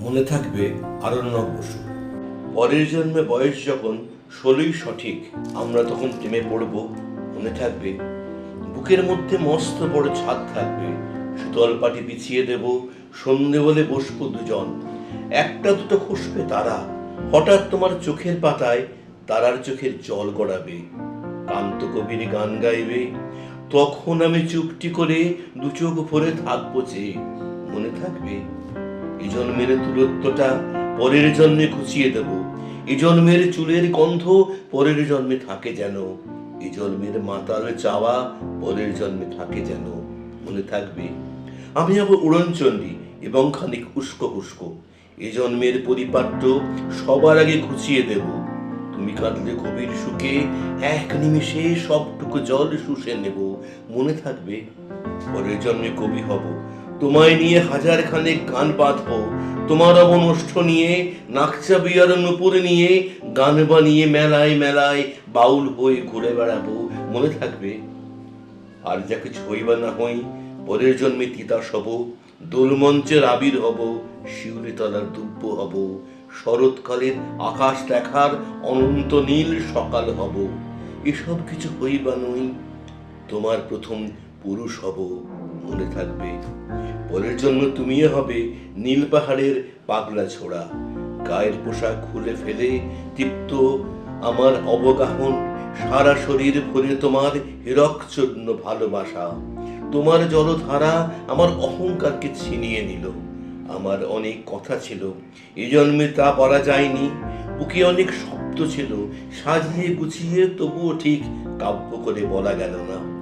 মনে থাকবে আরণ্যক বসু। পরের জন্মে বয়স যখন ষোলোই সঠিক, আমরা তখন প্রেমে পড়ব, মনে থাকবে। বুকের মধ্যে মস্ত বড় ছাদ থাকবে শীতল পাটি বিছিয়ে দেব, সন্ধে বলে বসবো দুজন। একটা দুটো খুসবে তারা, হঠাৎ তোমার চোখের পাতায় তারার চোখের জল গড়াবে। কান্ত কবির গান গাইবে, তখন আমি চুপটি করে দু চোখ ভরে থাকব যে, মনে থাকবে এই জন্মের দূরত্বটা পরের জন্মে ঘুচিয়ে দেব। জন্মের চুলের গন্ধ পরের জন্মে থাকে যেন। জন্মের চাওয়া পরের জন্মে থাকে যেন। মনে থাকবে, আমি উড়নচণ্ডী এবং খানিক উস্কো হুস্কো এ জন্মের পরিপাট্য সবার আগে ঘুচিয়ে দেব। তুমি কাঁদলে গভীর সুখে, এক নিমিষে সবটুকু জল শুষে নেব। মনে থাকবে, পরের জন্মে কবি হব। তোমায় নিয়ে হাজার খানেক গান বাঁধবো। তোমার অবনষ্ঠ নিয়ে নাকচা বিয়ার নুপুর নিয়ে, গান বানিয়ে মেলায় মেলায় বাউল হয়ে ঘুরে বেড়াবো। মনে থাকবে? আর যা কিছু হইবা না হই, পরের জন্মে তিতাস হব, দোলমঞ্চের আবির হব শিউলি তলার দুব্য হব, শরৎকালের আকাশ দেখার অনন্ত নীল সকাল হব। এসব কিছু হইবা নই, তোমার প্রথম পুরুষ হব। মনে থাকবে। পরের জন্য তুমিও হবে নীল পাহাড়ের পাগলা ছোড়া। গায়ের পোশাক খুলে ফেলে তৃপ্ত আমার অবগাহন। সারা শরীর ভরে তোমার হিরকচূর্ণ ভালোবাসা। তোমার জলধারা আমার অহংকারকে ছিনিয়ে নিল। আমার অনেক কথা ছিল, এ জন্মে তা বলা যায়নি। বুকে অনেক শব্দ ছিল, সাজিয়ে গুছিয়ে তবুও ঠিক কাব্য করে বলা গেল না।